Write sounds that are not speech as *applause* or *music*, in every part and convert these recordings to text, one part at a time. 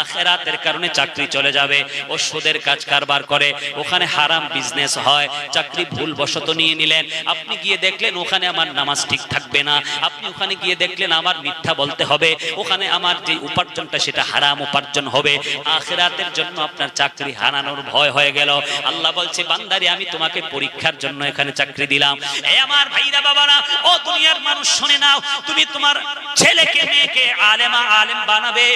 আখেরাতের কারণে চাকরি চলে যাবে ও সুদের কাজ কারবার করে, ওখানে হারাম বিজনেস হয়, চাকরি ভুল বশত নিয়ে নিলেন, আপনি গিয়ে দেখলেন ওখানে আমার নামাজ ঠিক থাকবে না, আপনি ওখানে গিয়ে দেখলেন আমার মিথ্যা বলতে হবে, ওখানে আমার যে উপার্জনটা সেটা হারাম উপার্জন হবে, আখেরাতের জন্য আপনার চাকরি হারানোর ভয় হয়ে গেল, আল্লাহ বলছে, বান্দারে, আমি তোমাকে পরীক্ষার জন্য এখানে চাকরি দিলাম, এ আমার ভাইরা বাবারা, ও দুনিয়ার মানুষ শুনে নাও, তুমি তোমার ছেলেকে, মেয়েকে আলেমা, আলেম বানাবে,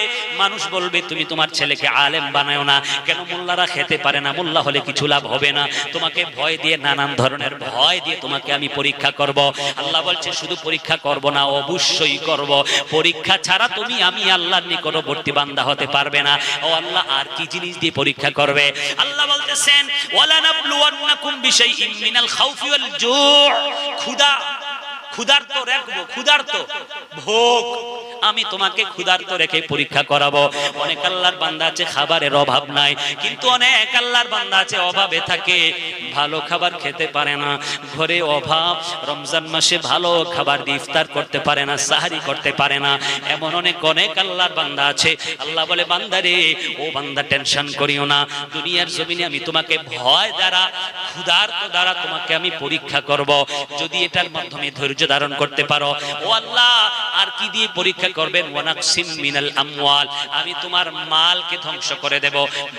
মানুষ বলবে তুমি তোমার ছেলেকে আলেম বানায় না, কেন মোল্লারা খেতে পারে না? মোল্লা হলে কিছু লাভ হবে না। তোমাকে ভয় দিয়ে নানান ধরনের ভয় দিয়ে তোমাকে আমি পরীক্ষা করব। আল্লাহ বলছে, শুধু পরীক্ষা করব না, অবশ্যই করব। পরীক্ষা ছাড়া তুমি আমি আল্লাহর নিকটবর্তী বান্দা হতে পারবে না। ও আল্লাহ, আর কি জিনিস দিয়ে পরীক্ষা করবে? আল্লাহ বলতেছেন ওয়ালা নাবলুওয়ান্নাকুম বিশাইইন মিনাল খাউফি ওয়াল জু' ক্ষুধা ক্ষুধার্ত রেখে পরীক্ষা করাবো। খাবারের অভাব নাই। কিন্তু অনেক আছে, অভাবে থাকে। না। রমজান মাসে ভালো খাবার ইফতার করতে পারে না, সাহারি করতে পারে না। এমন অনেক অনেক আল্লাহর বান্দা আছে। আল্লাহ বলে বান্দারে ও বান্দা টেনশন করিও না। দুনিয়ার জমিনে আমি তোমাকে ভয় দ্বারা, ক্ষুধার্ত দ্বারা তোমাকে আমি পরীক্ষা করব। যদি এটার মাধ্যমে ধৈর্য ধারণ করতে পারো। ও আল্লাহ, আর কি দিয়ে পরীক্ষা করবেন? ওয়ানাকসিম মিনাল আমওয়াল। আমি তোমার মালকে ধ্বংস করে দেব।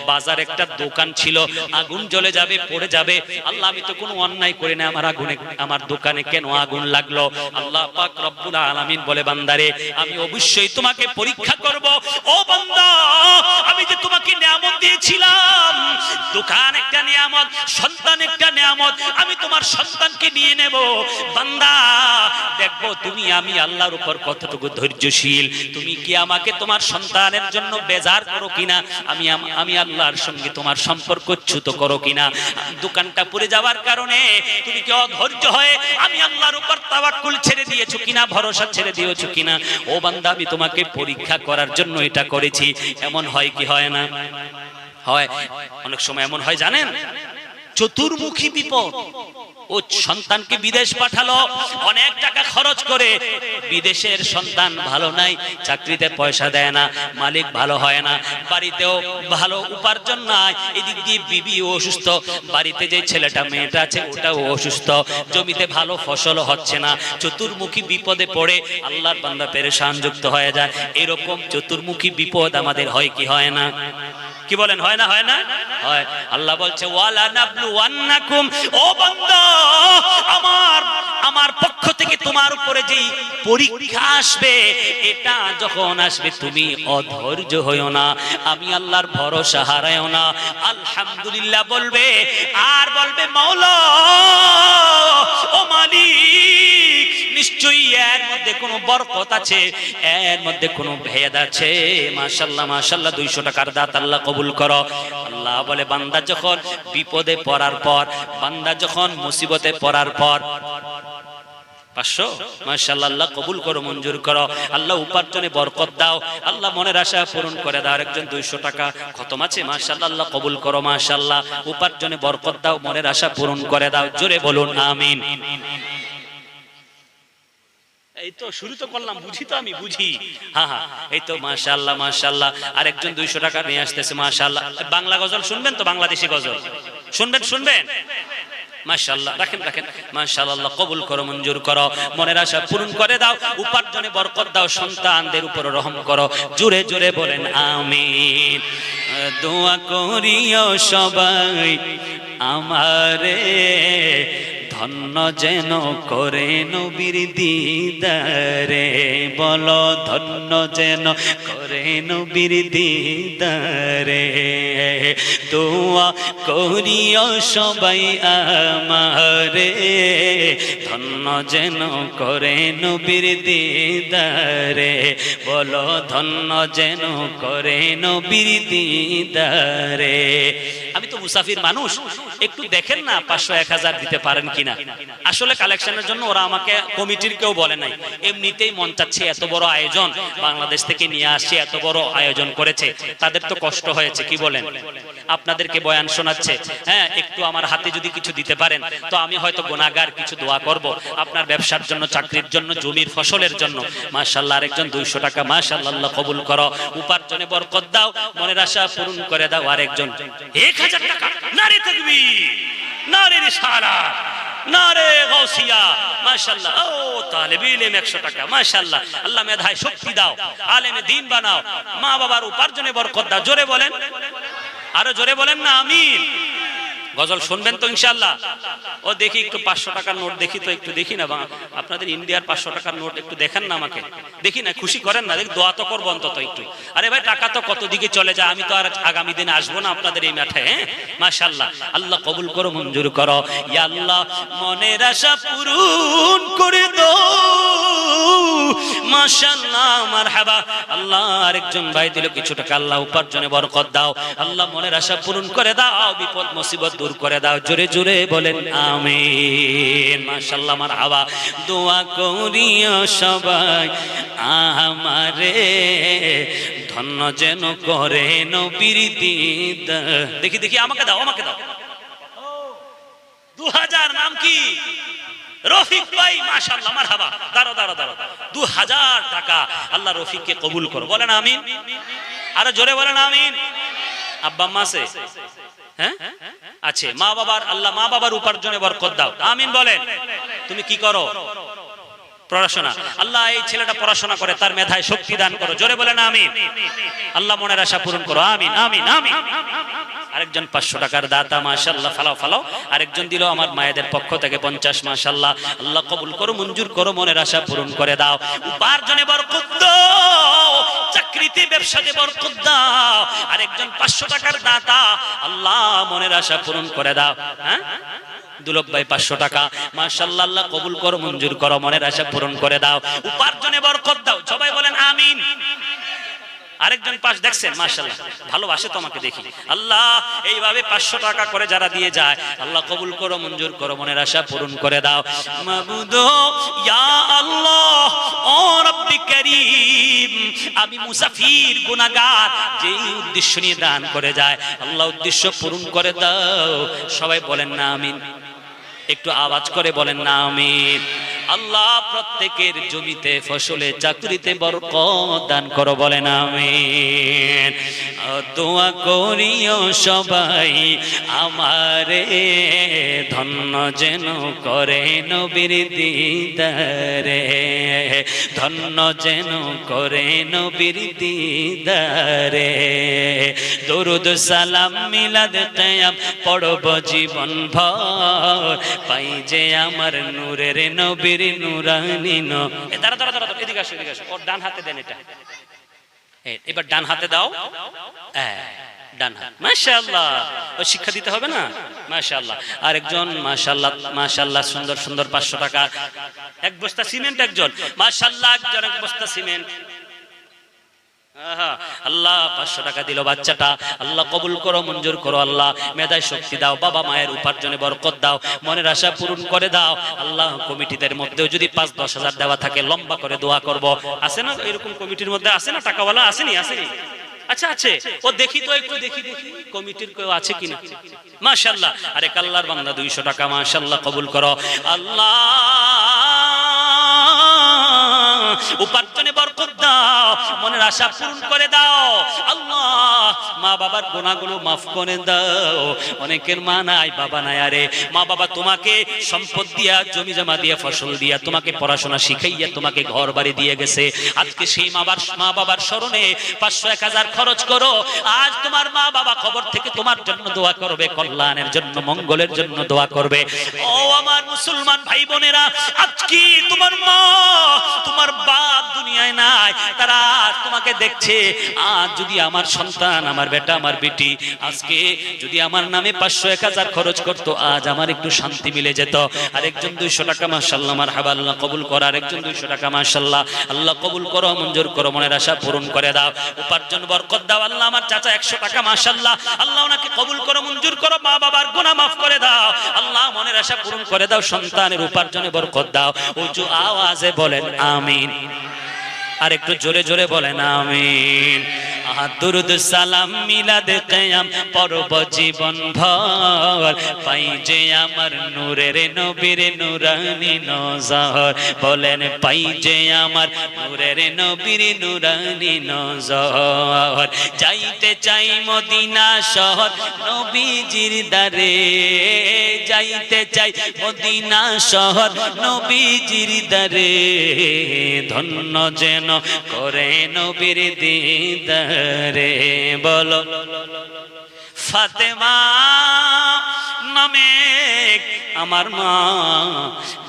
বাজার একটা দোকান ছিল, আগুন জ্বলে যাবে, পড়ে যাবে। আল্লাহ, আমি তো কোনো অন্যায় করি না আমার আগুনে, আমার দোকানে কেন আগুন লাগল? আল্লাহ পাক রব্বুল আলামিন বলে, বান্দারে, আমি অবশ্যই তোমাকে পরীক্ষা করব। ও বান্দা, আমি যে তোমাকে নিয়ামত দিয়েছিলাম। দোকান একটা নিয়ামত, সন্তান একটা নিয়ামত। আমি তোমার সন্তানকে নিয়ে নেব। বান্দা, দেখব তুমি, আমি আল্লাহর উপর কতটুকু ধৈর্যশীল। তুমি কি আমাকে তোমার সন্তানের জন্য বেজার করো কিনা? আমি আমি আল্লাহর সঙ্গে তোমার সম্পর্ক চ্যুত করো কিনা? দোকানটা পুড়ে যাওয়ার কারণে তুমি কি অধৈর্য হয়ে আমি আল্লাহর উপর তাওয়াক্কুল ছেড়ে দিয়েছ কিনা, ভরসা ছেড়ে দিয়েছ কিনা? ও বান্দা, আমি তোমাকে পরীক্ষা করার জন্য এটা করেছি। এমন হয় কি হয় না? হয়। অনেক সময় এমন হয়, জানেন? চতুর্মুখী বিপদ। ও সন্তানকে বিদেশ পাঠালো, অনেক টাকা খরচ করে। বিদেশের সন্তান ভালো নাই, চাকরিতে পয়সা দেয় না, মালিক ভালো হয় না, বাড়িতেও ভালো উপার্জন নাই, এদিক দিয়ে বিবি অসুস্থ। বাড়িতে যে ছেলেটা, মেয়েটা আছে, ওটাও অসুস্থ। জমিতে ভালো ফসল হচ্ছে না। চতুর্মুখী বিপদে পড়ে, আল্লাহর বান্দা পেরেশান যুক্ত হয়ে যায়। এরকম চতুর্মুখী বিপদ আমাদের হয় কি হয় না? কি বলেন, হয় না হয় না? হয়। আল্লাহ বলছে ও আমার আমার পক্ষ থেকে তোমার উপরে যেই পরীক্ষা আসবে, এটা যখন আসবে তুমি অধৈর্য হইও না, আমি আল্লাহর ভরসা হারায়ও না। আলহামদুলিল্লাহ বলবে, আর বলবে, মাওলা, ও মালিক নিশ্চয়ই এর মধ্যে বরকত আছে, এর মধ্যে ভেদ আছে। মাশাল্লাহ মাশাল্লাহ দুইশো টাকার দাঁত আল্লাহ কবুল করো। আল্লাহ বলে, বান্দা যখন বিপদে পড়ার পর, বান্দা যখন মুসিবতে পড়ার পর, পাঁচশো? মাশাল্লাহ আল্লাহ কবুল করো, মঞ্জুর করো। আল্লাহ উপার্জনে বরকত দাও। আল্লাহ মনের আশা পূরণ করে দাও। একজন দুইশো টাকা খতম আছে মাশাল্লাহ আল্লাহ কবুল করো মাশাল্লাহ উপার্জনে বরকত দাও, মনের আশা পূরণ করে দাও। জোরে বলুন, আমিন। এই তো শুরু তো করলাম, বুঝি তো আমি, বুঝি। হ্যাঁ হ্যাঁ এই তো মাশাল্লাহ মাশাল্লাহ আরেকজন দুইশো টাকা নিয়ে আসতেছে মাশাল্লাহ বাংলা গজল শুনবেন তো, বাংলাদেশি গজল? শুনবেন শুনবেন? মাশাআল্লাহ মাশাআল্লাহ, কবুল করো, মঞ্জুর করো। মনের আশা পূরণ করে দাও, উপার্জনে বরকত দাও, সন্তানদের উপর রহম করো। জোরে জোরে বলেন, আমিন। দোয়া করিও সবাই আমারে। ধন্য যেন করে নবীর দিদারে। বলো, ধন্য যেন করে নবীর দিদারে। দোয়া করিও সবাই আমারে। ধন্য যেন করে নবীর দিদারে। বলো, ধন্য যেন করে নবীর দিদারে। আমি তো মুসাফির মানুষ। একটু দেখেন না, পাঁচশো এক হাজার দিতে পারেন কিনা। আসলে কালেকশনের জন্য ওরা আমাকে কমিটির কেউ বলে নাই। এমনিতেই মন চাচ্ছে এত বড় আয়োজন, বাংলাদেশ থেকে নিয়ে আসছে, এত বড় আয়োজন করেছে। তাদের তো কষ্ট হয়েছে, কি বলেন? আপনাদেরকে বয়ান শোনাচ্ছে হ্যাঁ একটু আমার হাতে যদি কিছু দিতে পারেন, তো আমি হয়তো গোনাগার কিছু দোয়া করব। আপনার ব্যবসার জন্য, চাকরির জন্য, জমির ফসলের জন্য। মাশাল্লাহ আরেকজন দুইশো টাকা আল্লাহ কবুল করো। উপার্জনে বরকত দাও, মনের আশা পূরণ করে দাও আরেকজন। এক হাজার টাকা, নারী থাকবি নারী রিসালা নারে গাউসিয়া মাশাআল্লাহ। ও তালেব ইলম 100 টাকা, মাশাআল্লাহ। আল্লাহ মেধায় শক্তি দাও, আলেমে দিন বানাও। মা বাবার উপার্জনে বরকত দাও। জোরে বলেন। আরও জোরে বলেন না, আমিন। গজল শুনবেন তো ইনশাল্লাহ ও দেখি একটু পাঁচশো টাকার নোট দেখি তো, একটু দেখি না আপনাদের ইন্ডিয়ার পাঁচশো টাকার নোট একটু দেখেন না আমাকে। দেখি না, খুশি করেন না, দেখ, দোয়া তো করব অন্তত একটু। আরে ভাই, টাকা তো কত দিকে চলে যায়, আমি তো আর আগামী দিনে আসব না আপনাদের এই মাঠে হ্যাঁ? মাশাল্লাহ আল্লাহ কবুল করো, মঞ্জুর করো। ইয়াল্লাহ মনের আশা পূরণ করে মাশাআল্লাহ, মারহাবা। আল্লাহ আরেকজন ভাই দিল, কিছু আল্লাহ উপার্জনে বরকত দাও। আল্লাহ মনের আশা পূরণ করে দাও, বিপদ, মুসিবত দূর করে দাও। জোরে জোরে বলেন, আমিন। মাশাআল্লাহ, মারহাবা। দোয়া করিও সবাই, আমারে ধন্য যেন করে নবীর দেখি দেখি, আমাকে দাও আমাকে দাও। দু হাজার নাম কি? রফিক ভাই, মাশাআল্লাহ, মারহাবা। দাঁড়ো দাঁড়ো দাঁড়ো দু হাজার টাকা আল্লাহ রফিককে কবুল করো। বলেন আমিন। আরও জোরে বলেন আমিন। আব্বা আছে? হ্যাঁ? আছে। মা বাবার, আল্লাহ মা বাবার উপার্জনে বরকত দাও। আমিন বলেন। তুমি কি করো? পড়াশোনা। আল্লাহ এই ছেলেটা পড়াশোনা করে, তার মেধায় শক্তি দান করো। জোরে বলেন আমিন। আল্লাহ মনের আশা পূরণ করো। আমিন আমিন আমিন। আরেকজন পাঁচশো টাকার দাতা মাশাল্লাহ ফালাও ফালাও। আরেকজন দিল আমার মায়েদের পক্ষ থেকে পঞ্চাশ মাশাল্লাহ আল্লাহ কবুল করো, মঞ্জুর করো, মনের আশা পূরণ করে দাও। উপার্জনে বরকত দাও, চাকরিতে, ব্যবসাতে বরকত দাও। আরেকজন পাঁচশো টাকার দাতা, আল্লাহ মনের আশা পূরণ করে দাও। হ্যাঁ? দুলক ভাই, পাঁচশো টাকা। মাশাল্লাহ আল্লাহ কবুল করো, মঞ্জুর করো, মনের আশা পূরণ করে দাও। উপার্জনে বরকত দাও। সবাই বলেন, আমিন। আরেকজন পাশ দেখছেন মাশাল্লাহ ভালোবাসে তোমাকে দেখি। আল্লাহ, এইভাবে পাঁচশো টাকা করে যারা দিয়ে যায়, আল্লাহ কবুল করো, মঞ্জুর করো, মনের আশা পূরণ করে দাও। আমি মুসাফির, গুনাহগার, যেই উদ্দেশ্য নিয়ে দান করে যায়, আল্লাহ উদ্দেশ্য পূরণ করে দাও। সবাই বলেন না আমিন। একটু আওয়াজ করে বলেন না আমিন। আল্লাহ প্রত্যেকের জমিতে, ফসলে, চাকরিতে বরকত দান করো বলেন, আমিন। দোয়া করিও সবাই আমারে, ধন্য যেন করে নবীর দিদারে। ধন্য যেন করে নবীর দিদারে। দরুদ, সালাম, মিলাদ কিয়াম পড়ব জীবন ভর। পাই যে আমার নূরের নবীর নুরানি ন। এ, দাঁড়া দাঁড়া দাঁড়া এদিকে আসো এদিকে আসো। ওর ডান হাতে দেন এটা। এবার ডান হাতে দাও। ডান হাত। মাশাআল্লাহ। ও, শিক্ষা দিতে হবে না? মাশাআল্লাহ। আরেকজন, মাশাআল্লাহ মাশাআল্লাহ, সুন্দর সুন্দর 500 টাকা। এক বস্তা সিমেন্ট একজন। মাশাআল্লাহ, একজন, এক বস্তা সিমেন্ট। আল্লাহ, পাঁচশো টাকা দিল বাচ্চাটা। আল্লাহ, কবুল করো, মঞ্জুর করো, আল্লাহ। মেধায় শক্তি দাও, বাবা মায়ের উপার্জনে বরকত দাও, মনের আশা পূরণ করে দাও। আল্লাহ, কমিটিদের মধ্যেও যদি পাঁচ, দশ হাজার দেওয়া থাকে, লম্বা করে দোয়া করব। আছে না এরকম কমিটির মধ্যে? আছে না? টাকাওয়ালা আসেনি? আসেনি? আচ্ছা আছে। ও দেখি তো একটু, দেখি কমিটির কেউ আছে কিনা? মাশাল্লাহ আরে কাল্লার বান্দা, দুইশো টাকা মাশাল্লাহ কবুল করো। আল্লাহ বরকত দাও, মনের আশা পূরণ করে দাও। আল্লাহ, মা বাবার গোনাগুলো মাফ করে দাও। অনেকের মা নাই, বাবা নাই, আরে মা বাবা তোমাকে সম্পদ দিয়া জমি জমা দিয়া, ফসল দিয়া, তোমাকে পড়াশোনা শিখাইয়া তোমাকে ঘর বাড়ি দিয়ে গেছে। আজকে সেই মা বাবার মা বাবার স্মরণে পাঁচশো এক হাজার খরচ করো। আজ তোমার মা বাবা খবর থেকে তোমার জন্য দোয়া করবে, কল্যাণের জন্য, মঙ্গলের জন্য দোয়া করবে। ও আমার মুসলমান ভাই বোনেরা আজকে তোমার মা, তোমার বাপ দুনিয়ায় নাই, তারা তোমাকে দেখছে। আজ যদি আমার সন্তান, আমার বেটা, আমার বেটি, আজকে যদি আমার নামে পাঁচশো এক হাজার খরচ করতো, আজ আমার একটু শান্তি মিলে যেত। আরেকজন দুইশো টাকা মাসাল্লাহ আমার হাবা আল্লাহ কবুল করো। আরেকজন দুইশো টাকা মাসাল্লাহ আল্লাহ কবুল করো, মঞ্জুর করো, মনের আশা পূরণ করে দাও। উপার্জন, বরকত দাও, আল্লাহ, আমার চাচা একশো টাকা মাসাল্লাহ আল্লাহ, ওনাকে কবুল করো, মঞ্জুর করো, মা বাবার গুনাহ মাফ করে দাও। আল্লাহ, মনের আশা পূরণ করে দাও, সন্তানের উপার্জনে বরকত দাও। উঁচু আওয়াজে বলেন, আমিন। আর একটু জোরে জোরে বলেন আমিন। দুরুদ সালাম, মিলাদ কিয়াম, পরব জীবন ভর। পাই যে আমার নূরের নবীর নূরানি নজর। বলেন, পাই যে আমার নূরের নবীর নূরানি নজর। যাইতে চাই মদিনা শহর নবীজির দারে যাইতে চাই মদিনা শহর নবীজির দারে ধন্য যেন করে নবীর দিদারে। বলো। ফাতেমা নামে আমার মা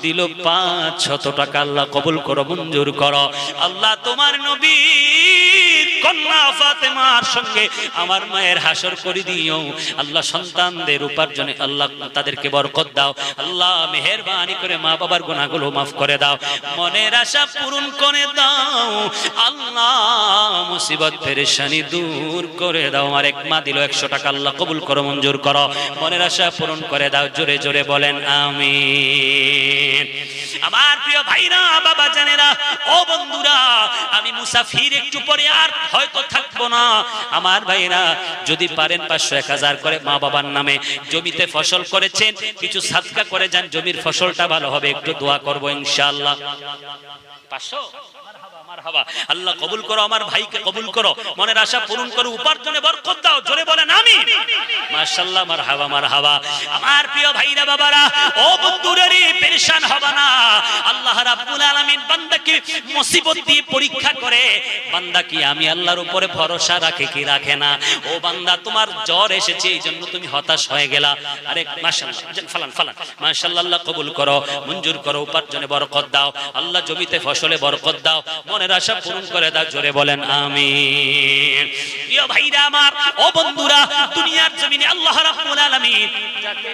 দিল পাঁচ শত টাকা, আল্লাহ কবুল করো, মঞ্জুর করো। আল্লাহ তোমার নবীর কন্যা ফাতেমার সঙ্গে আমার মায়ের হাসর করে দিও। আল্লাহ সন্তানদের উপার্জনে আল্লাহ তাদেরকে বরকত দাও। আল্লাহ মেহেরবানি করে মা বাবার গুনাহগুলো মাফ করে দাও। মনের আশা পূরণ করে দাও। আল্লাহ মুসিবত পেরেশানি দূর করে দাও। আমার এক মা দিল, একশো টাকা আল্লাহ কবুল করো, মঞ্জুর করো। মনের আশা পূরণ করে দাও, জোরে জোরে বলেন আমি আমার প্রিয় ভাইরা, বাবা জানেরা, ও বন্ধুরা, আমি মুসাফির একটু পরে আর হয়তো থাকব না আমার ভাইরা, যদি পারেন পাঁচশো এক হাজার করে মা বাবার নামে জমিতে ফসল করেছেন, কিছু সাদকা করে যান, জমির ফসলটা ভালো হবে, একটু দোয়া করব ইনশাল্লাহ পাঁচশো। আল্লাহ কবুল করো, আমার ভাইকে কবুল করো। মনের আশা পূরণ করো, উপার্জনে বরকত দাও, জোরে বলেন আমি মাশাআল্লাহ মারহাবা মারহাবা আমার প্রিয় ভাইরা, বাবারা, ও বন্ধুরেরই পেরেশান হবে না। আল্লাহ রাব্বুল আলামিন বান্দাকে মুসিবত দিয়ে পরীক্ষা করে। বান্দা কি আমি আল্লাহর উপরে ভরসা রাখে কি রাখে না? ও বান্দা, তোমার জ্বর এসেছে, এই জন্য তুমি হতাশ হয়ে গেলা। আরে, মাশাআল্লাহ ফালান ফালান। মাশাআল্লাহ, আল্লাহ কবুল করো, মঞ্জুর করো, উপার্জনে বরকত দাও। আল্লাহ জমিতে ফসলে বরকত দাও। মনের আশা পূরণ করে দাও, জোরে বলেন, আমিন। প্রিয় ভাইরা আমার, ও বন্ধুরা, দুনিয়ার জমিনে আল্লাহ রাব্বুল আলামিন যাকে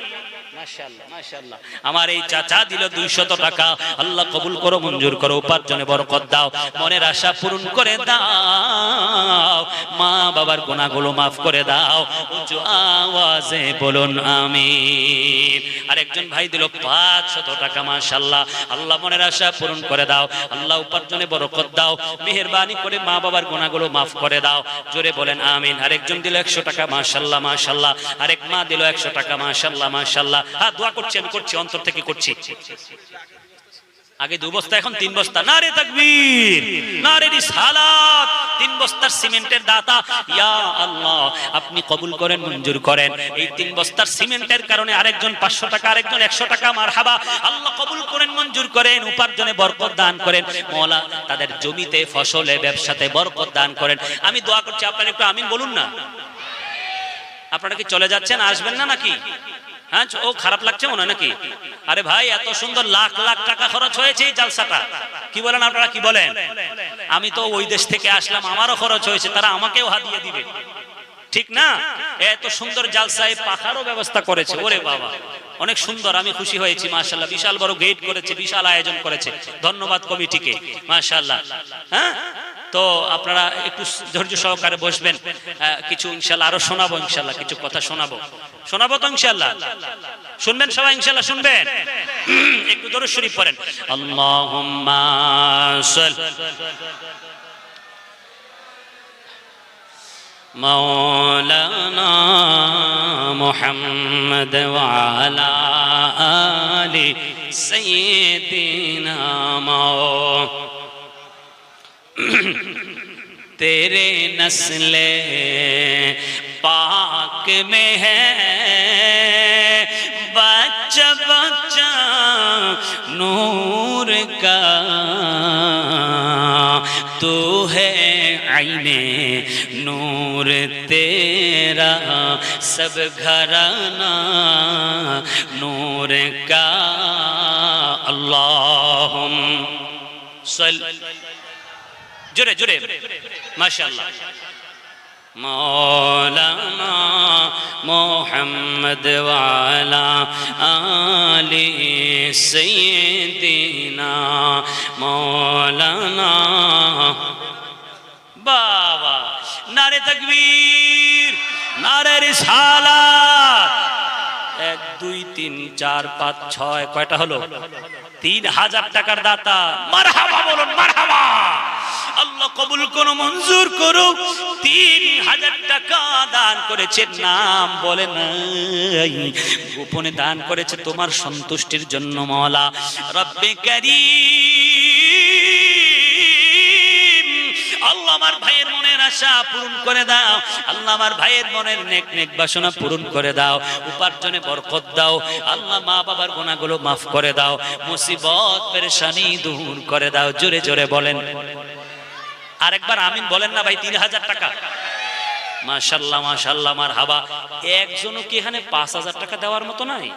আমার এই চাচা দিল দুইশত টাকা। আল্লাহ কবুল করো, মঞ্জুর করো, উপার্জনে বরকত দাও। মনের আশা পূরণ করে দাও। মা বাবার গুনাহগুলো মাফ করে দাও। উঁচু আওয়াজে বলুন, আমিন। আরেকজন ভাই দিল পাঁচশত টাকা, মাশাআল্লাহ। আল্লাহ মনের আশা পূরণ করে দাও। আল্লাহ উপার্জনে বরকত দাও। মেহেরবানি করে মা বাবার গুনাহগুলো মাফ করে দাও। জোরে বলেন, আমিন। আরেকজন দিল একশো টাকা, মাশাআল্লাহ মাশাআল্লাহ। আরেক মা দিল একশো টাকা, মাশাআল্লাহ মাশাআল্লাহ। হ্যাঁ দোয়া করছি, আমি করছি, অন্তর থেকে করছি। আগে দু বস্তা, এখন তিন বস্তা। না রে তাকবীর না রে রিসালাত। তিন বস্তার সিমেন্টের দাতা। ইয়া আল্লাহ, আপনি কবুল করেন, মঞ্জুর করেন। এই তিন বস্তার সিমেন্টের কারণে আরেকজন পাঁচশো টাকা, আরেকজন একশো টাকা মার হাবা আল্লাহ কবুল করেন, মঞ্জুর করেন, উপার্জনে বরকত দান করেন। মৌলা তাদের জমিতে, ফসলে, ব্যবসাতে বরকত দান করেন। আমি দোয়া করছি, আপনারা একটু আমিন বলুন না। আপনারা কি চলে যাচ্ছেন, আসবেন না নাকি? হ্যাঁ ও খারাপ লাগছে মনে নাকি? আরে ভাই, এত সুন্দর লাখ লাখ টাকা খরচ হয়েছে এই জালসাটা। কি বলেন আপনারা, কি বলেন? আমি তো ওই দেশ থেকে আসলাম, আমারও খরচ হয়েছে, তারা আমাকেও হাতিয়ে দিবে। ঠিক না? এত সুন্দর জালসায় পাখারও ব্যবস্থা করেছে, ওরে বাবা। অনেক সুন্দর, আমি খুশি হয়েছি মাশাল্লাহ বিশাল বড় গেট করেছে, বিশাল আয়োজন করেছে। ধন্যবাদ কমিটিকে মাশাল্লাহ হ্যাঁ? তো আপনারা একটু ধৈর্য সহকারে বসবেন আহ, কিছু ইনশাল্লাহ আরো শোনাবো ইনশাল্লাহ কিছু কথা শোনাবো শোনাবো তো ইনশাল্লাহ শুনবেন সবাই ইনশাল্লাহ শুনবেন *clears throat* একটু দরুদ শরীফ পড়েন আল্লাহুম্মা সাল مولانا محمد وعلى آل سيدنا مو تیرے نسل پاک میں ہے۔ بچہ بچہ نور کا تو ہے عین نور تیرا۔ سب گھرانا نور کا۔ اللہم صلی জোরে জোরে। মাশাআল্লাহ। মৌলা মোহাম্মদ আলি সৈদিনা মৌলানা। বাবা, নারে তকবীর, নারে রিসালা। এক, দুই, তিন, চার, পাঁচ, ছয়, কয়টা হলো? তিন হাজার টাকার দাতা। মারহাবা বলুন, মারহাবা। কবুল করো, মঞ্জুর করো। তিন হাজার টাকা দান করেছে নাম বলে নাই। গোপনে দান করেছে তোমার সন্তুষ্টির জন্য, মওলা। রব্বে কারীম, আল্লাহ আমার ভাইয়ের মনের আশা পূরণ করে দাও। আল্লাহ আমার ভাইয়ের মনের পূরণ করে দাও। উপার্জনে দাও। মা বাবার গুণাগুলো মাফ করে দাও। মুসিবত, পেরেশানি দূর করে দাও। জোরে জোরে বলেন। আরেকবার আমিন বলেন না ভাই, তিন হাজার টাকা। মাশাল্লাহ মাশাল্লাহ, আমার হাবা। একজনও কি এখানে পাঁচ হাজার টাকা দেওয়ার মতো নাই?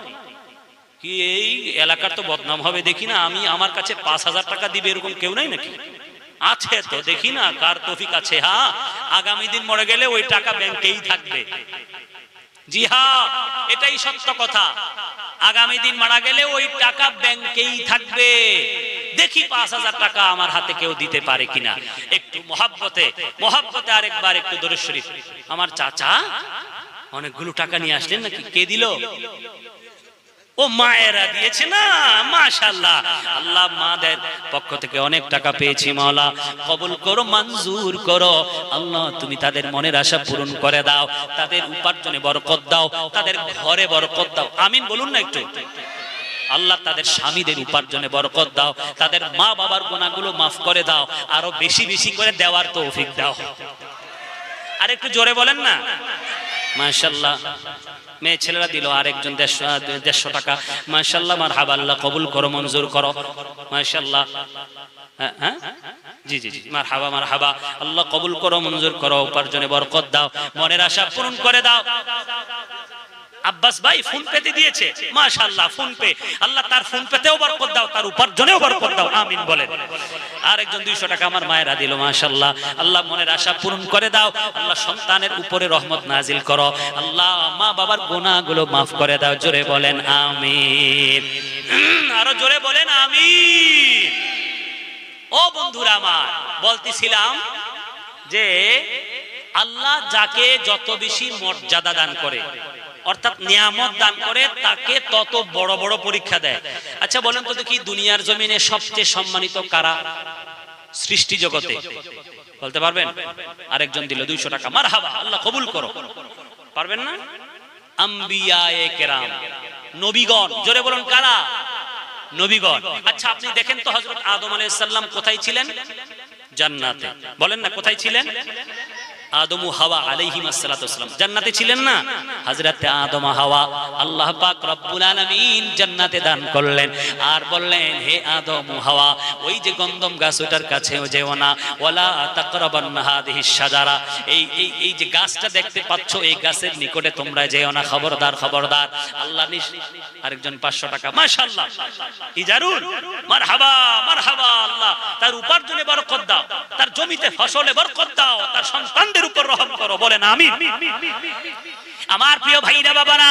কি এই এলাকার তো বদনাম হবে, দেখি না, আমি আমার কাছে পাঁচ হাজার টাকা দিবে এরকম কেউ নাই নাকি? আছে তো, দেখি না, কার তফিক আছে হ্যাঁ? আগামী দিন মরে গেলে ওই টাকা ব্যাংকেই থাকবে। জি হ্যাঁ এটাই সত্য কথা। আগামী দিন মারা গেলে ওই টাকা ব্যাংকেই থাকবে। দেখি পাঁচ হাজার টাকা আমার হাতে কেউ দিতে পারে কিনা। একটু মহাব্বতে মহাব্বতে আরেকবার একটু দরুদ শরীফ। আমার চাচা, অনেকগুলো টাকা নিয়ে আসলেন নাকি? কে দিল? ও মায়েরা দিয়েছে না মাশাল্লাহ আল্লাহ মাদের পক্ষ থেকে অনেক টাকা পেয়েছি, মাওলা। কবুল করো, মঞ্জুর করো। আল্লাহ, তুমি তাদের মনের আশা পূরণ করে দাও। তাদের উপার্জনে বরকত দাও। তাদের ঘরে বরকত দাও। আমিন বলুন না একটু। আল্লাহ তাদের স্বামীদের উপার্জনে বরকত দাও, তাদের মা বাবার গোনাগুলো মাফ করে দাও, আরও বেশি বেশি করে দেওয়ার তৌফিক দাও। আর একটু জোরে বলেন না? মাশাল্লাহ মেয়ে ছেলেরা দিল আরেকজন দেড়শো টাকা। মাশাল্লাহ মার হাবা আল্লাহ কবুল করো, মঞ্জুর করো। মাশাল্লাহ হ্যাঁ হ্যাঁ? জি জি জি। মার হাবা মার হাবা আল্লাহ কবুল করো, মঞ্জুর করো, উপার্জনে বরকত দাও। মনের আশা পূরণ করে দাও। আব্বাস ভাই ফোন পেতে দিয়েছে। মাশাআল্লাহ ফোন পে। আল্লাহ তার ফোন পেতেও বরকত দাও, তার উপার্জনেও বরকত দাও। আমিন বলেন। আরেকজন 200 টাকা আমার মায়েরা দিল মাশাআল্লাহ। আল্লাহ মনের আশা পূরণ করে দাও। আল্লাহ সন্তানের উপরে রহমত নাজিল করো। আল্লাহ মা বাবার গুনাহগুলো maaf করে দাও, জোরে বলেন আমিন। আরও জোরে বলেন আমিন। ও বন্ধুরা আমার, বলতেছিলাম যে আল্লাহ যাকে যত বেশি মর্যাদা দান করে অর্থাৎ নিয়ামত দান করে তাকে তত বড় বড় পরীক্ষা দেয়। আচ্ছা বলেন তো দেখি দুনিয়ার জমিনে সবচেয়ে সম্মানিত কারা? সৃষ্টি জগতে। বলতে পারবেন? আরেকজন দিল, দুইশো টাকা। মার হাবা আল্লাহ কবুল করো। পারবেন না? জোরে বলুন আচ্ছা আপনি দেখেন তো আদম কোথায় ছিলেন? জান্নাতে। বলেন না কোথায় ছিলেন? আদম হাওয়া আলাইহিম আসসালাম জান্নাতে ছিলেন না? হযরত আদম হাওয়া আল্লাহ পাক রব্বুল আলামিন জান্নাতে দান করলেন। আর বললেন, হে আদম হাওয়া, ওই যে গন্ধম গাছ ওটার কাছেও যেও না। ওয়ালা তাকরাবান্না হাদিহি শাজারা। এই এই এই যে গাছটা দেখতে পাচ্ছ, এই গাছের নিকটে তোমরা যেও না। খবরদার খবরদার। আল্লাহ নিস আরেকজন 500 টাকা। মাশাআল্লাহ। ইজারুল মারহাবা মারহাবা আল্লাহ। তার উপার্জনে বরকত দাও। তার জমিতে ফসলে বরকত দাও। তার উপর রহম করো বলেন আমি আমার প্রিয় ভাইরা বাবারা